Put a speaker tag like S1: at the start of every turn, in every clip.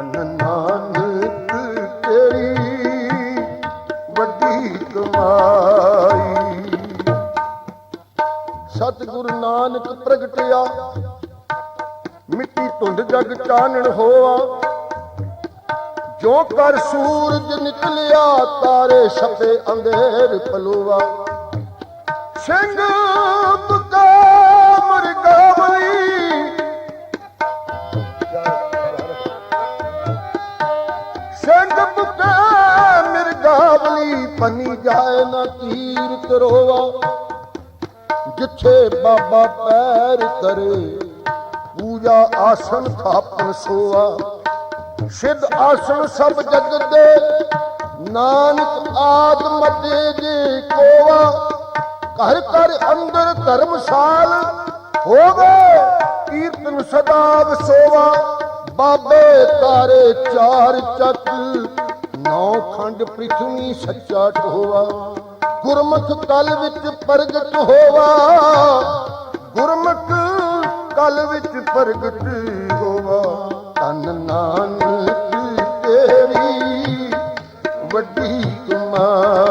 S1: ਧਨ ਨਾਨਕ ਤੇਰੀ ਵੱਡੀ ਕਮਾਈ। ਸਤਿਗੁਰੂ ਨਾਨਕ ਪ੍ਰਗਟਿਆ, ਮਿੱਟੀ ਧੁੰਦ ਜਗ ਚਾਨਣ ਹੋਆ। ਜੋ ਕਰ ਸੂਰਜ ਨਿਕਲਿਆ, ਤਾਰੇ ਛਪੇ ਅੰਧੇਰ ਪਲੂਆ। ਸਿੰਘ ਪੰਨੀ ਜਾਏ ਨਾ ਤੀਰ ਕਰੋਵਾ ਜਿੱਥੇ ਬਾਬਾ ਪੈਰ ਕਰੇ, ਪੂਜਾ ਆਸਣ ਥਾਪਨ ਸੋਆ। ਸਿੱਧ ਆਸਣ ਸਭ ਜਗਤ ਦੇ, ਨਾਨਕ ਆਦ ਮਤੇ ਜੇ ਘਰ ਘਰ ਅੰਦਰ ਧਰਮਸ਼ਾਲ ਹੋਵੇ, ਕੀਰਤਨ ਸਦਾ ਵਸੋਵਾ ਬਾਬੇ ਤਾਰੇ ਚਾਰ ਚੱਕ ਨੌ ਖੰਡ ਪ੍ਰਿਥਵੀ ਸੱਚਾ ਢੋਵਾ ਗੁਰਮੁਖ ਕਲ ਵਿੱਚ ਪ੍ਰਗਟ ਹੋਵਾ, ਗੁਰਮੁਖ ਕਲ ਵਿੱਚ ਪ੍ਰਗਟ ਹੋਵਾ। ਤਨ ਨਾਨਕ ਤੇਰੀ ਵੱਡੀ ਕਮਾਈ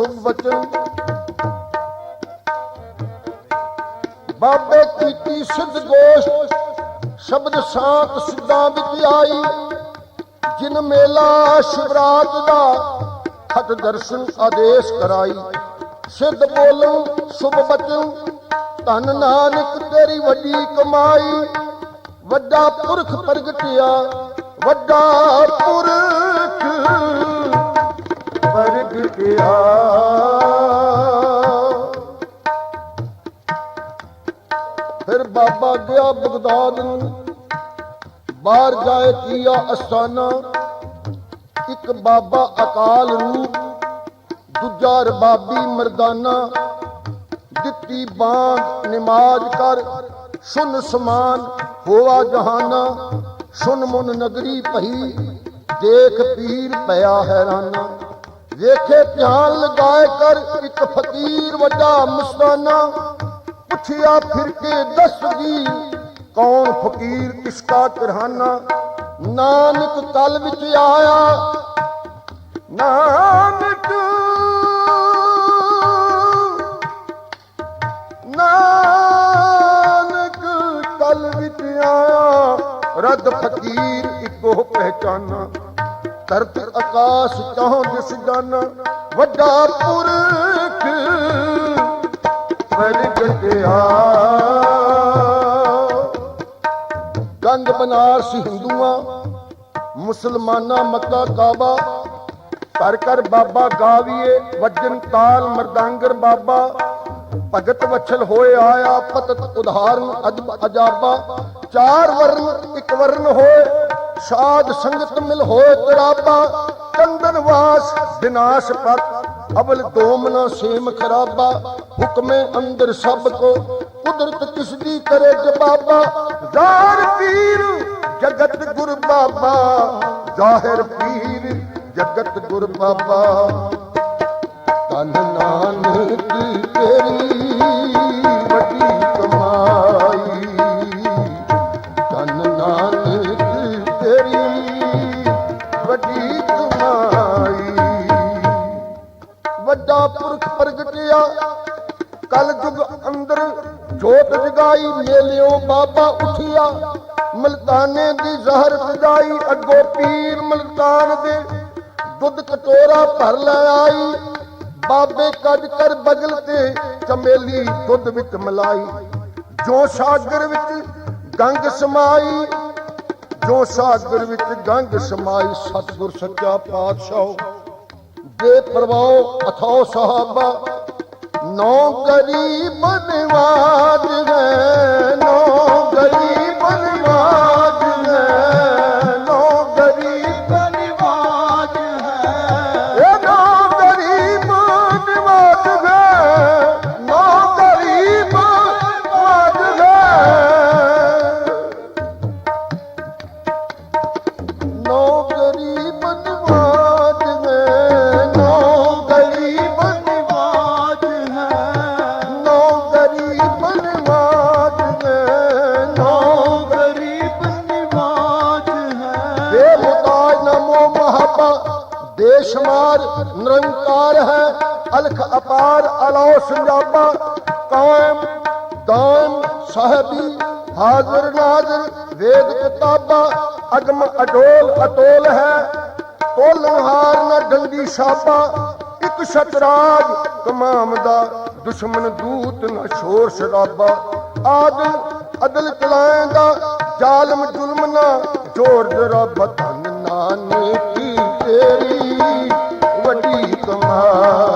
S1: ਬੋਲਣ ਵਚਨ। ਬਾਬੇ ਕੀਤੀ ਸਿੱਧ ਗੋਸ਼ਟ, ਸ਼ਬਦ ਸਾਤ ਸਿੱਧਾਂ ਵਿੱਚ ਆਈ। ਜਿਨ ਮੇਲਾ ਸ਼ਿਵਰਾਤ ਦਾ ਖਤ ਦਰਸ਼ਨ ਆਦੇਸ਼ ਕਰਾਈ। ਸਿੱਧ ਬੋਲੂ ਸੁਭ ਬਚਨ ਧਨ ਨਾਨਕ ਤੇਰੀ ਵੱਡੀ ਕਮਾਈ। ਵੱਡਾ ਪੁਰਖ ਪ੍ਰਗਟਿਆ, ਵੱਡਾ ਪੁਰਖ ਗਿਆ ਫਿਰ ਬਾਬਾ ਗਿਆ ਬਗਦਾਦ ਨੂੰ। ਬਾਹਰ ਜਾਏ ਕੀਆ ਅਸਥਾਨਾ ਇੱਕ ਬਾਬਾ ਅਕਾਲ ਰੂਪ, ਦੂਜਾ ਰਬਾਬੀ ਮਰਦਾਨਾ। ਦਿੱਤੀ ਬਾਂਗ ਨਮਾਜ਼ ਕਰ, ਸੁਨ ਸਮਾਨ ਹੋਵਾ ਜਹਾਨਾ। ਸੁਨ ਮੁਨ ਨਗਰੀ ਭਈ, ਦੇਖ ਪੀਰ ਪਿਆ ਹੈਰਾਨਾ। ਵੇਖੇ ਧਿਆਨ ਲਗਾਏ ਕਰ ਇੱਕ ਫਕੀਰ ਵੱਡਾ ਮਸਤਾਨਾ ਪੁੱਛਿਆ ਫਿਰ ਕੇ ਦੱਸਦੀ ਕੌਣ ਫਕੀਰ ਕਿਸਕਾ ਕਰਹਾਨਾ ਨਾਨਕ ਕਲ ਵਿੱਚ ਆਇਆ, ਨਾਨਕ ਨਾਨਕ ਕਲ ਵਿੱਚ ਆਇਆ, ਰਦ ਫਕੀਰ ਇੱਕੋ ਪਹਿਚਾਨਾ ਧਰਤ ਆਕਾਸ਼ ਚਾਹੋਂ ਦਿਸ ਵੱਡਾ ਪੁਰਖ ਪ੍ਰਗਟਿਆ ਗੰਗ ਬਨਾਰਸ ਹਿੰਦੂਆਂ, ਮੁਸਲਮਾਨਾਂ ਮੱਕਾ ਕਾਬਾ। ਕਰ ਕਰ ਬਾਬਾ ਗਾਵੀਏ ਵਜਨ ਤਾਲ ਮਰਦਾਂਗਰ ਬਾਬਾ। ਭਗਤ ਵਛਲ ਹੋਏ ਆਇਆ, ਪਤਤ ਉਧਾਰਨ ਅਜਬ ਅਜਾਬਾ। ਚਾਰ ਵਰਨ, ਇੱਕ ਵਰਨ ਹੋਏ, ਸਾਧ ਸੰਗਤ ਮਿਲ ਹੋਏ ਤਰਾਬਾ। ਚੰਦਨ ਵਾਸ, ਵਿਨਾਸ਼ ਪਤ ਅਬਲ ਦੋਮਨਾ ਸੇਮ ਖਰਾਬਾ, ਹੁਕਮੇ ਅੰਦਰ ਸਭ ਕੋ, ਕੁਦਰਤ ਕਿਸ ਦੀ ਕਰੇ ਜਵਾਬਾ? ਜ਼ਾਹਰ ਪੀਰ, ਜਗਤ ਗੁਰ ਬਾਬਾ। ਜ਼ਾਹਰ ਪੀਰ, ਜਗਤ ਗੁਰ ਬਾਬਾ। ਤਨ ਨਾਨਕ ਤੇਰੀ ਜੋਤ ਮੇਲਿਓ ਬਾਬਾ ਉਠਿਆ। ਮਲਤਾਨੇ ਦੀ ਜ਼ਹਰ ਸਜਾਈ ਅੱਗੋ ਪੀਰ ਮਲਤਾਨ ਦੇ ਦੁੱਧ ਕਟੋਰਾ ਭਰ ਲੈ ਆਈ। ਬਾਬੇ ਕੱਢ ਕਰ ਬਗਲ ਤੇ ਚਮੇਲੀ ਦੁੱਧ ਵਿੱਚ ਮਲਾਈ। ਜੋ ਸਾਗਰ ਵਿੱਚ ਗੰਗ ਸਮਾਈ, ਜੋ ਸਾਗਰ ਵਿੱਚ ਗੰਗ ਸਮਾਈ, ਸਤਿਗੁਰ ਸੱਚਾ ਪਾਤਸ਼ਾਹ। ਦੇ ਪ੍ਰਵਾਹ ਅਥਾਉ ਸਹਾਬਾ ਨੌ ਗਰੀਬ ਨਿਵਾਜ ਹੈ ਨੌ ਗਰੀਬ ਨਿਵਾਜ ਹੈ ਬੇਸ਼ੁਮਾਰ ਨਿਰੰਕਾਰ ਹੈ ਅਲਖ ਅਪਾਰ ਅਲੋ ਸੰਜਾਬਾ ਕਾਇਮ ਦਾਨ ਸਾਹਿਬੀ ਹਾਜ਼ਰ ਨਾਜ਼ਰ ਵੇਦ ਕਿਤਾਬਾ ਅਗਮ ਅਡੋਲ ਅਤੋਲ ਹੈ ਤੋਲਹਾਰ ਨਾ ਡੰਡੀ ਸਾਬਾ ਇੱਕ ਸ਼ਤਰਾਜ ਕਮਾਮਦਾ ਦੁਸ਼ਮਨ ਦੂਤ ਨਾ ਸ਼ੋਰ ਸ਼ਰਾਬਾ ਆਦਿਲ ਅਦਲ ਚਲਾਏਗਾ ਜ਼ਾਲਮ ਜ਼ੁਲਮ ਨਾ ਜੋਰ ਜਰਾ ਬਤਨ ਨਾਨੇ ਕੀ ਤੇਰੀ ਵੱਡੀ ਕਮਾਈ